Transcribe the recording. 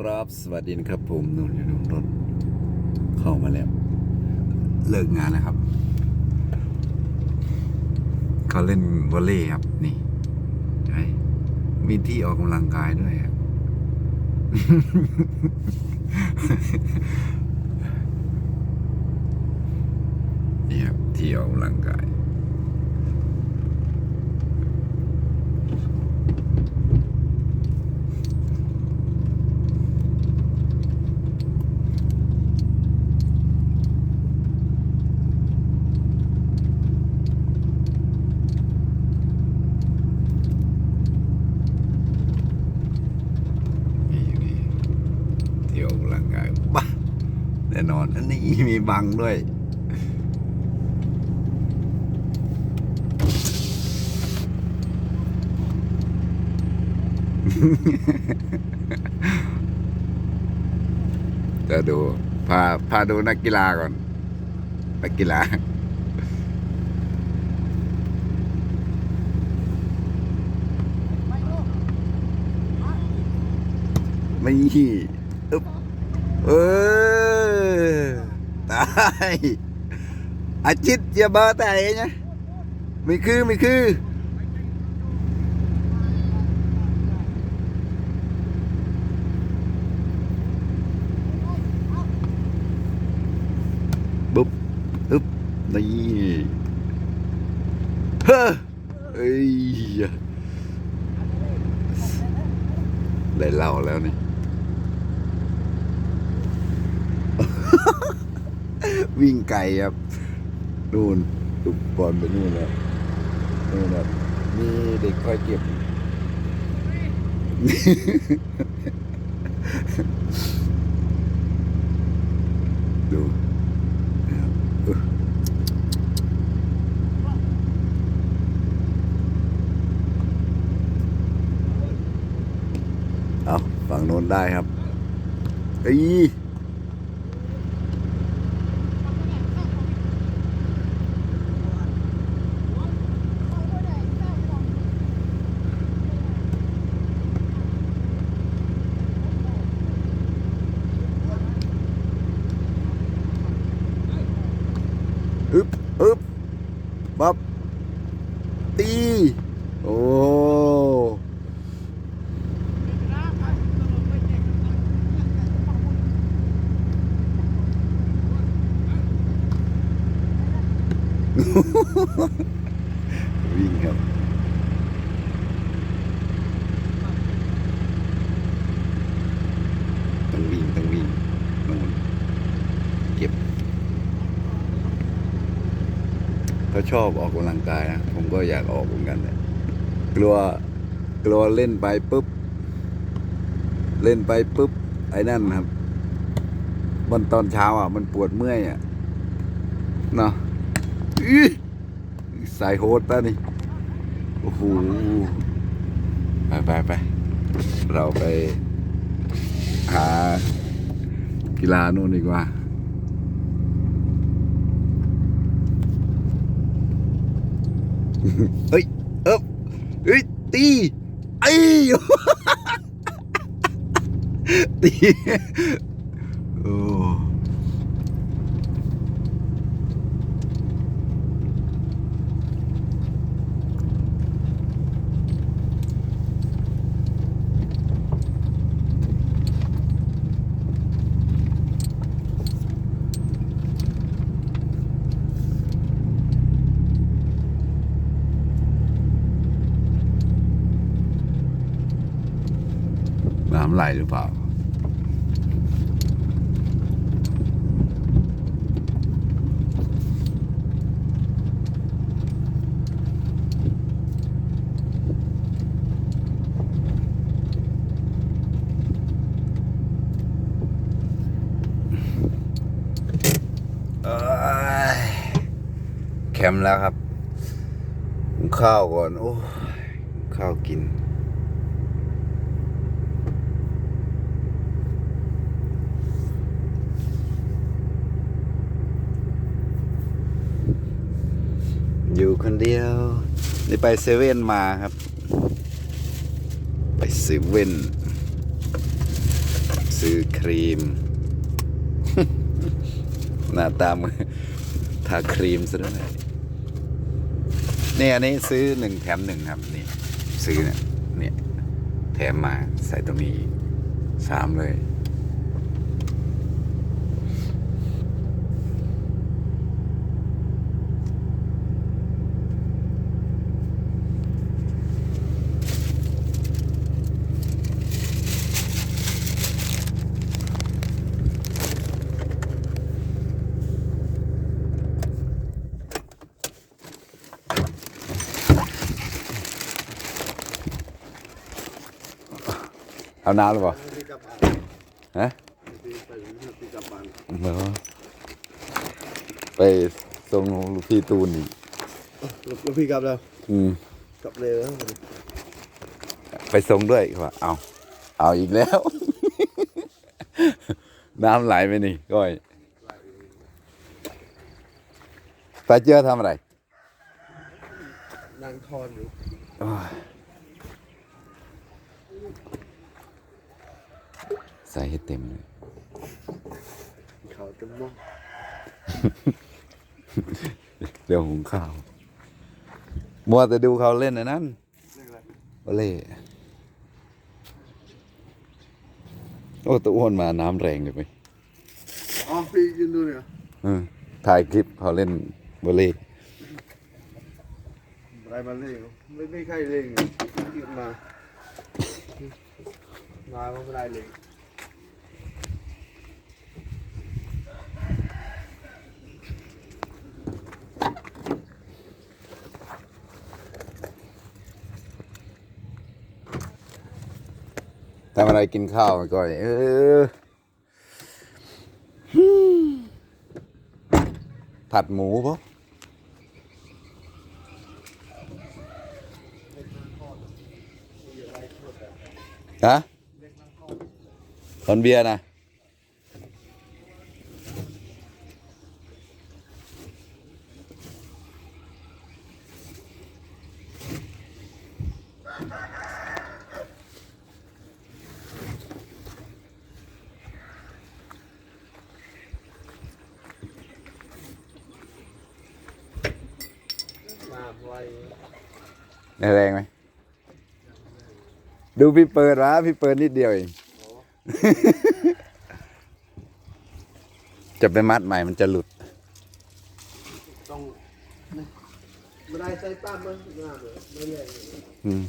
ครับสวัสดีครับผมนุ่นอยู่นุ่นรถ เข้ามาแล้ว เลิกงานแล้วครับ เขาเล่นวอลเลย์ครับ นี่ใช่มีที่ออกกำลังกายด้วยครับนี่ครับที่ออกกำลังกาย ออกกำลังกายบ้าแน่นอน อันนี้มีบังด้วยจะดู พา พาดูนักกีฬาก่อน นักกีฬาไม่ อึ๊บเออตายอาจิตอย่าเบอร์แต่ไงไม่คือไม่คือบุ๊บอึ๊บนี่เฮ้อเอ้ยได้เล่าแล้ วิ่งไกลครับนู่นตุกบอลไปนู่นแล้วนู่นครับมีเด็กคอยเก็บดูเอาฝั่งโน้นได้ครับอ้ยอึบอึบบับตี โอ้ วิ่งครับต้องวิ่งต้องวิ่งนู่นเก็บเขาชอบออกกำลังกายนะ ผมก็อยากออกเหมือนกันเนี่ยกลัวกลัวเล่นไปปุ๊บ เล่นไปปุ๊บ ไอ้นั่นครับวันตอนเช้าอะ มันปวดเมื่อยอะ เนาะ สายโหดตานี่ โอ้โห ไปไปไป เราไป หา กีฬานู่นดีกว่า เฮ้ย เอ๊บเฮ้ย ตีไอ้ตี โอ้น้ำ ไหลหรือเปล่าเอ้ยแคมป์แล้วครับ ข้าวก่อน โอ้ยข้าวกิน อยู่คนเดียว นี่ไปเซเว่นมาครับ ไปเซเว่นซื้อครีม หน้าตามทาครีมซะด้วยเนี่ยอันนี้ซื้อหนึ่งแถมหนึ่งครับนี่ ซื้อเนี่ยเนี่ยแถมมาใส่ตรงนี้สามเลย เอาน้ำหรือเปล่าพี่กลับบ้านฮะพี่ไปพี่กลับบ้านเหรอไปส่งลูกพี่ตูนอีกแล้วพี่กลับแล้ว อืม กลับเลยแล้วไปส่งด้วยเขาว่าเอาเอาอีกแล้ว น้ำไหลไปนี่ก้อยตาเจือทำอะไรนางทอนอยู่ โอ้ย ใส่ให้เต็มเลยเขาจะมองเดี๋ยวหุงข้าวมัวแต่ดูเขาเล่นนะนั่นเรื่องอะไรวอลเล่โอ้ตัวอ้วนมาน้ำแรงเลยไปอ๋อพี่ยืนดูเนี่ยเออถ่ายคลิปเขาเล่นวอลเล่อะไรมาเล่นไม่ไม่ใช่เล่นยืนมา มาก็ไม่ได้เล่น ทำอะไรกินข้าวก่อยเออผัดหมูปะฮะคนเบียร์นะ ไวได้แรงไหม ดูพี่เปิดวะพี่เปิดนิดเดียวเอง จะไปมัดใหม่มันจะหลุด ต้องไม่ได้ใส่ตั้มมั้งหน้าเลยไม่เล่นอืม